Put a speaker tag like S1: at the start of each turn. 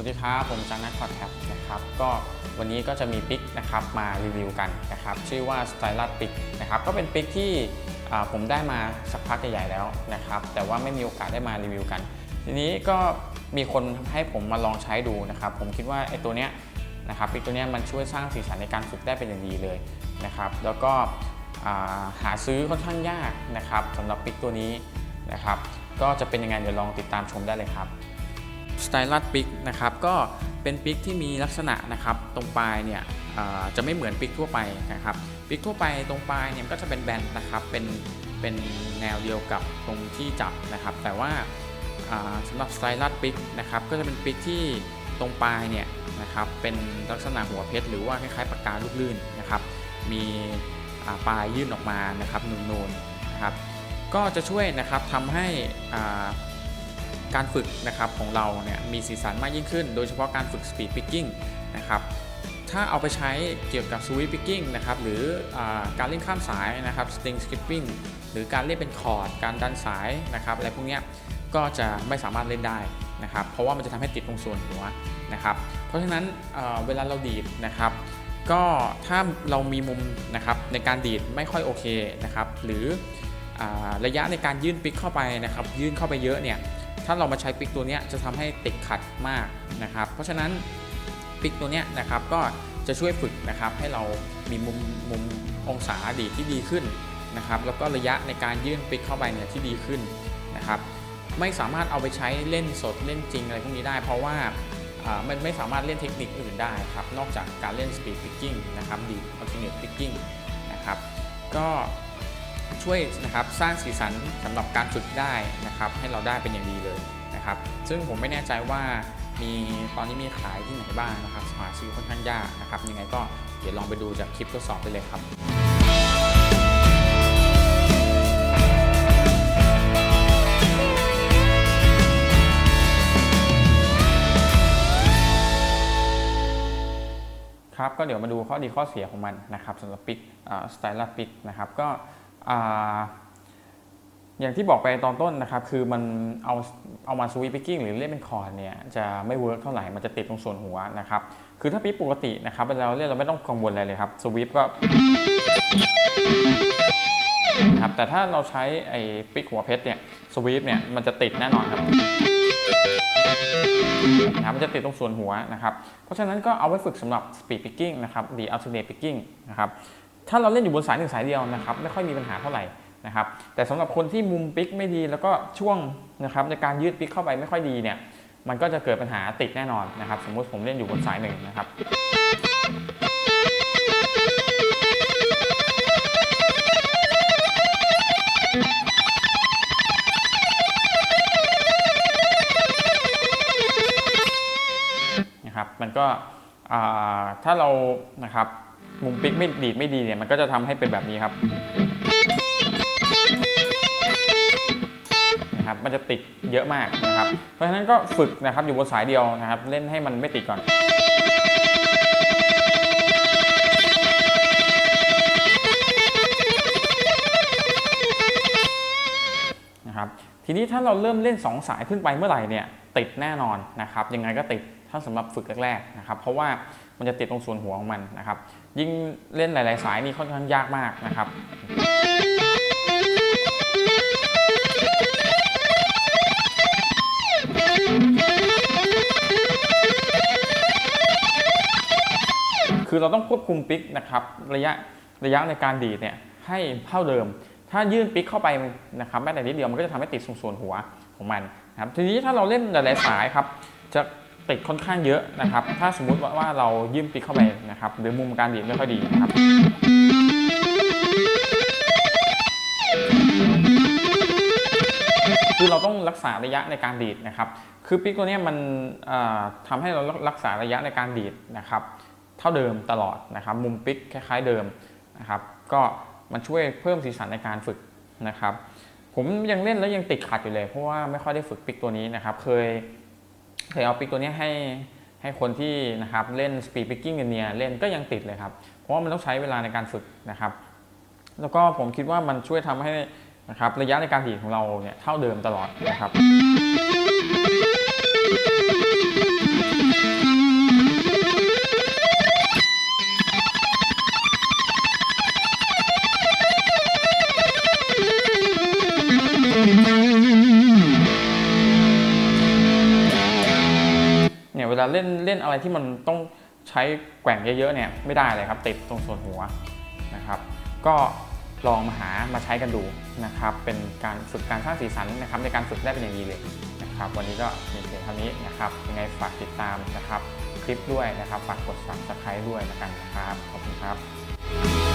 S1: วัสดีครับ ผมจังนัทพอดแคปนะครับก็วันนี้ก็จะมีปิกนะครับมารีวิวกันนะครับชื่อว่า s t y l u s ปิกนะครับก็เป็นปิกที่ผมได้มาสักพักใหญ่ๆแล้วนะครับแต่ว่าไม่มีโอกาสได้มารีวิวกัน ทีนี้ก็มีคนให้ผมมาลองใช้ดูนะครับผมคิดว่าไอ้ตัวเนี้ยนะครับปิกตัวเนี้ยมันช่วยสร้างสีสันในการฝึกได้เป็นอย่างดีเลยนะครับแล้วก็หาซื้อค่อนข้างยากนะครับสำหรับปิกตัวนี้นะครับก็จะเป็นยังไงเดี๋ยวลองติดตามชมได้เลยครับ สไตลัสปิกนะครับก็เป็นปิกที่มีลักษณะนะครับตรงปลายเนี่ยจะไม่เหมือนปิกทั่วไปนะครับปิกทั่วไปตรงปลายเนี่ยก็จะเป็นแบนนะครับเป็นเป็นแนวเดียวกับตรงที่จับนะครับ แต่ว่าอ่าสำหรับสไตลัสปิกนะครับก็จะเป็นปิกที่ตรงปลายเนี่ยนะครับเป็นลักษณะหัวเพชรหรือว่าคล้ายๆปากกาลูกลื่นนะครับ มีปลายยื่นออกมานะครับนูนๆนะครับก็จะช่วยนะครับทำให้อ่า การฝึกนะครับของเราเนี่ยมีสีสันมากยิ่งขึ้น โดยเฉพาะการฝึก Speed Picking นะครับถ้าเอาไปใช้เกี่ยวกับ Sweep Picking นะครับหรืออการเล่นข้ามสายนะครับ String Skipping หรือการเล่นเป็นคอร์ด การดันสายนะครับอะไรพวกนี้ก็จะไม่สามารถเล่นได้นะครับเพราะว่ามันจะทำให้ติดตรงส่วนหัวนะครับเพราะฉะนั้นเเวลาเราดีดนะครับ ก็ถ้าเรามีมุมนะครับในการดีดไม่ค่อยโอเคนะครับหรืออระยะในการยื่นปิกเข้าไปนะครับยื่นเข้าไปเยอะเนี่ย ถ้าเรามาใช้ปิกตัวนี้จะทำให้ติดขัดมากนะครับ เพราะฉะนั้นปิกตัวนี้นะครับก็จะช่วยฝึกนะครับให้เรามีมุมมุมองศาดีที่ดีขึ้นนะครับแล้วก็ระยะในการยื่นปิกเข้าไปเนี่ยที่ดีขึ้นนะครับไม่สามารถเอาไปใช้เล่นสดเล่นจริงอะไรพวกนี้ได้ เพราะว่ามันไม่สามารถเล่นเทคนิคอื่นได้ครับนอกจากการเล่น speed picking นะครับดีด alternate picking นะครับก็ ช่วยนะครับสร้างสีสันสำหรับการฝึกได้นะครับให้เราได้เป็นอย่างดีเลยนะครับ ซึ่งผมไม่แน่ใจว่ามีตอนนี้มีขายที่ไหนบ้างนะครับหาซื้อค่อนข้างยากนะครับยังไงก็เดี๋ยวลองไปดูจากคลิปทดสอบได้เลยครับครับก็เดี๋ยวมาดูข้อดีข้อเสียของมันนะครับสำหรับปิกสไตล์ปิกนะครับก็ อย่างที่บอกไปตอนต้นนะครับ คือมันเอาเอามาสวีปปิกกิ้งหรือเล่นเป็นคอร์ดเนี่ยจะไม่เวิร์กเท่าไหร่ มันจะติดตรงส่วนหัวนะครับ คือถ้าปิกปกตินะครับเวลาเราเล่นเราไม่ต้องกังวลอะไรเลยครับสวีปก็ครับแต่ถ้าเราใช้ไอ้ปิกหัวเพชรเนี่ยสวีปเนี่ยมันจะติดแน่นอนครับนะมันจะติดตรงส่วนหัวนะครับ เพราะฉะนั้นก็เอาไว้ฝึกสำหรับ speed picking นะครับ the alternate picking นะครับ ถ้าเราเล่นอยู่บนสายหนึ่งสายเดียวนะครับไม่ค่อยมีปัญหาเท่าไหร่นะครับแต่สำหรับคนที่มุมปิกไม่ดีแล้วก็ช่วงนะครับในการยืดปิกเข้าไปไม่ค่อยดีเนี่ยมันก็จะเกิดปัญหาติดแน่นอนนะครับสมมุติผมเล่นอยู่บนสายหนึ่งนะครับนะครับมันก็อ่าถ้าเรานะครับ มุมปิกไม่ดีดไม่ดีเนี่ยมันก็จะทำให้เป็นแบบนี้ครับนะครับ มันจะติดเยอะมากนะครับ เพราะฉะนั้นก็ฝึกนะครับอยู่บนสายเดียวนะครับ เล่นให้มันไม่ติดก่อนนะครับทีนี้ถ้าเราเริ่มเล่น 2 สายขึ้นไปเมื่อไหร่เนี่ยติดแน่นอนนะครับยังไงก็ติดถ้าสำหรับฝึกแรกๆนะครับเพราะว่ามันจะติดตรงส่วนหัวของมันนะครับ ยิ่งเล่นหลาย ๆ สายนี่ค่อนข้างยากมากนะครับคือเราต้องควบคุมปิกนะครับระยะระยะในการดีดเนี่ยให้เท่าเดิม ถ้ายื่นปิกเข้าไปนะครับแม้แต่นิดเดียวมันก็จะทำให้ติดส่วนหัวของมันนะครับทีนี้ถ้าเราเล่นหลายๆสายครับจะ ติดค่อนข้างเยอะนะครับ ถ้าสมมุติว่าวาเรายื่นปิกเข้าไปนะครับ หรือมุมการดีดไม่ค่อยดีนะครับคือเราต้องรักษาระยะในการดีดนะครับ คือปิกตัวนี้มันเอ่อทำให้เรารักษาระยะในการดีดนะครับ เท่าเดิมตลอดนะครับ มุมปิกคล้ายๆเดิมนะครับ ก็มันช่วยเพิ่มสีสันในการฝึกนะครับ ผมยังเล่นแล้วยังติดขัดอยู่เลย เพราะว่าไม่ค่อยได้ฝึกปิกตัวนี้นะครับ เคย เคยเอาปิกตัวนี้ให้ให้คนที่นะครับเล่น speed picking เนียเล่นก็ยังติดเลยครับ เพราะว่ามันต้องใช้เวลาในการฝึกนะครับ แล้วก็ผมคิดว่ามันช่วยทำให้นะครับระยะในการดีดของเราเนี่ยเท่าเดิมตลอดนะครับ เล่นเล่นอะไรที่มันต้องใช้แกว่งเยอะๆเนี่ยไม่ได้เลยครับติดตรงส่วนหัวนะครับ ก็ลองมาหามาใช้กันดูนะครับ เป็นการฝึกการสร้างสีสันนะครับในการฝึกได้เป็นอย่างดีเลยนะครับ วันนี้ก็มีเพียงเท่านี้นะครับยังไงฝากติดตามนะครับ คลิปด้วยนะครับ ฝากกด subscribe ด้วยแล้วกันนะครับ ขอบคุณครับ